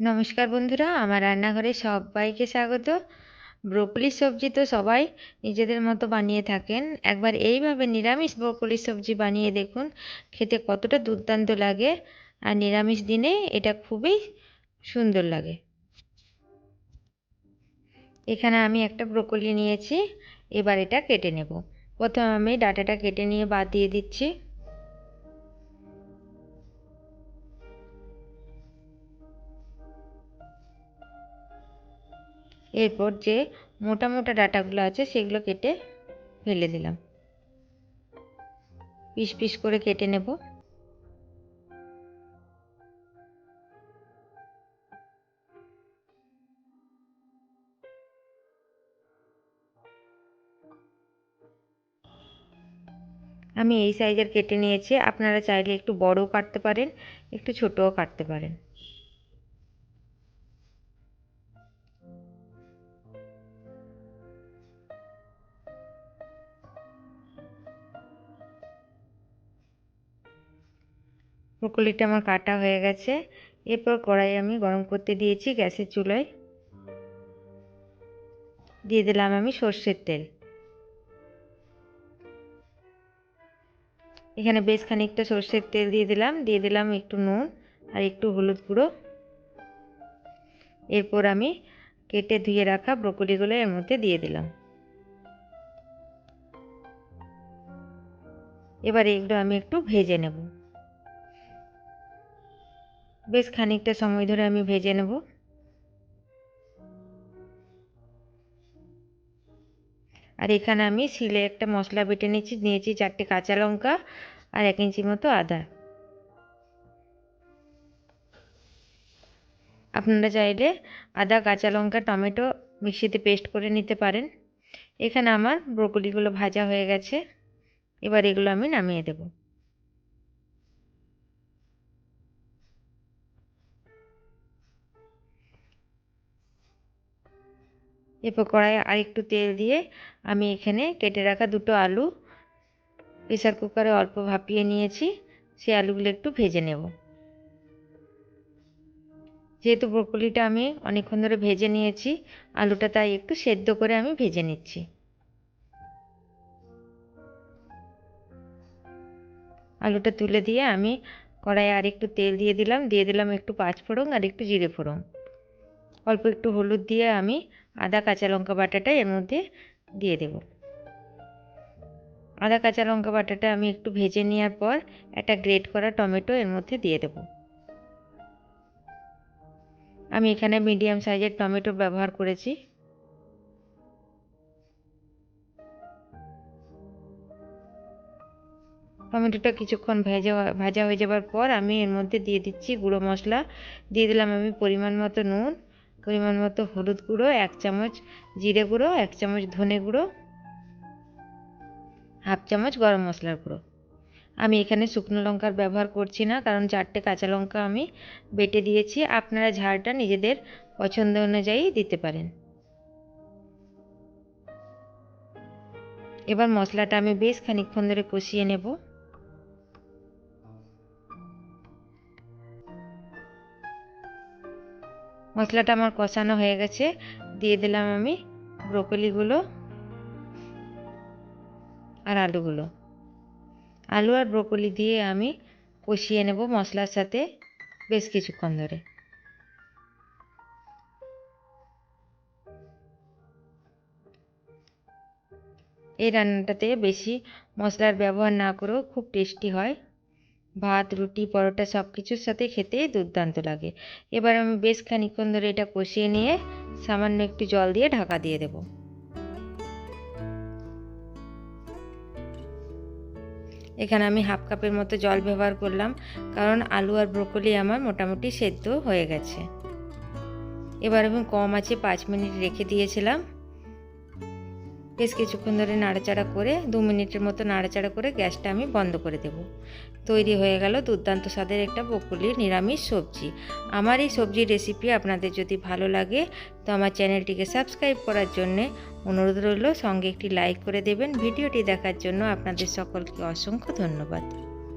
নমস্কার বন্ধুরা, আমার রান্নাঘরে সবাইকে স্বাগত। ব্রোকলি সবজি তো সবাই নিজেদের মতো বানিয়ে থাকেন। একবার এইভাবে নিরামিষ ব্রোকলি সবজি বানিয়ে দেখুন, খেতে কতটা দুর্দান্ত লাগে। আর নিরামিষ দিনে এটা খুবই সুন্দর লাগে। এখানে আমি একটা ব্রোকলি নিয়েছি, এবার এটা কেটে নেব। প্রথমে আমি ডাটাটা কেটে নিয়ে বাদ দিয়ে দিচ্ছি। এরপর যে মোটা মোটা ডাটাগুলো আছে সেগুলো কেটে ফেলে দিলাম। পিস পিস করে কেটে নেব। আমি এই সাইজের কেটে নিয়েছি। আপনারা চাইলে একটু বড়ও কাটতে পারেন, একটু ছোটও কাটতে পারেন। ব্রোকলিটা আমার কাটা হয়ে গেছে। এরপর কড়াই আমি গরম করতে দিয়েছি গ্যাসের চুলায়। দিয়ে দিলাম আমি সর্ষের তেল। এখানে বেশ খানিকটা সর্ষের তেল দিয়ে দিলাম। দিয়ে দিলাম একটু নুন আর একটু হলুদ গুঁড়ো। এরপর আমি কেটে ধুয়ে রাখা ব্রোকলিগুলো এর মধ্যে দিয়ে দিলাম। এবার এগুলো আমি একটু ভেজে নেব। বেশ খানিকটা সময় ধরে আমি ভেজে নেব। আর এখানে আমি শিলে একটা মশলা বেটে নিয়েছি নিয়েছি চারটে কাঁচা লঙ্কা আর এক ইঞ্চি মতো আদা। আপনারা চাইলে আদা, কাঁচা লঙ্কা, টমেটো মিক্সিতে পেস্ট করে নিতে পারেন। এখানে আমার ব্রোকলিগুলো ভাজা হয়ে গেছে। এবার এগুলো আমি নামিয়ে দেবো। এরপর কড়াইয়ে আর একটু তেল দিয়ে আমি এখানে কেটে রাখা দুটো আলু প্রেসার কুকারে অল্প ভাপিয়ে নিয়েছি সেই আলুগুলো একটু ভেজে নেব। যেহেতু ব্রকলিটা আমি অনেকক্ষণ ধরে ভেজে নিয়েছি, আলুটা তাই একটু সেদ্ধ করে আমি ভেজে নিচ্ছি। আলুটা তুলে দিয়ে আমি কড়াইয়ে আর একটু তেল দিয়ে দিলাম দিয়ে দিলাম একটু পাঁচফোড়ন আর একটু জিরে ফোড়ন অল্প একটু হলুদ দিয়ে আমি আদা, কাঁচা লঙ্কা বাটাটা এর মধ্যে দিয়ে দেব। আদা, কাঁচা লঙ্কা বাটাটা আমি একটু ভেজে নেওয়ার পর একটা গ্রেট করা টমেটো এর মধ্যে দিয়ে দেব। আমি এখানে মিডিয়াম সাইজের টমেটো ব্যবহার করেছি। টমেটোটা কিছুক্ষণ ভেজা ভাজা হয়ে যাওয়ার পর আমি এর মধ্যে দিয়ে দিচ্ছি গুঁড়ো মশলা। দিয়ে দিলাম আমি পরিমাণ মতো নুন। পরিমাণ মতো হলুদ গুঁড়ো, এক চামচ জিরে গুঁড়ো, এক চামচ ধনে গুঁড়ো, হাফ চামচ গরম মশলার গুঁড়ো। আমি এখানে শুকনো লঙ্কার ব্যবহার করছি না, কারণ চারটে কাঁচা লঙ্কা আমি বেটে দিয়েছি। আপনারা ঝালটা নিজেদের পছন্দ অনুযায়ী দিতে পারেন। এবার মশলাটা আমি বেশ খানিকক্ষণ ধরে কষিয়ে নেব। মশলাটা আমার কষানো হয়ে গেছে, দিয়ে দিলাম আমি ব্রোকলিগুলো আর আলুগুলো। আলু আর ব্রোকলি দিয়ে আমি কষিয়ে নেব মশলার সাথে বেশ কিছুক্ষণ ধরে। এই রান্নাটাতে বেশি মশলার ব্যবহার না করেও খুব টেস্টি হয়। ভাত, রুটি, পরোটা সব কিছুর সাথে খেতে দুর্দান্ত লাগে। এবার আমি বেশ খানিক্ষণ ধরে এটা কষিয়ে নিয়ে সামান্য একটু জল দিয়ে ঢাকা দিয়ে দেব। এখানে আমি হাফ কাপের মতো জল ব্যবহার করলাম, কারণ আলু আর ব্রোকলি আমার মোটামুটি সেদ্ধ হয়ে গেছে। এবার আমি কম আছে পাঁচ মিনিট রেখে দিয়েছিলাম। বেশ কিছুক্ষণ ধরে নাড়াচাড়া করে, দু মিনিটের মতো নাড়াচাড়া করে গ্যাসটা আমি বন্ধ করে দেব। তৈরি হয়ে গেল দুর্দান্ত স্বাদের একটা বকুলি নিরামিষ সবজি। আমার এই সবজির রেসিপি আপনাদের যদি ভালো লাগে, তো আমার চ্যানেলটিকে সাবস্ক্রাইব করার জন্যে অনুরোধ রইল, সঙ্গে একটি লাইক করে দেবেন। ভিডিওটি দেখার জন্য আপনাদের সকলকে অসংখ্য ধন্যবাদ।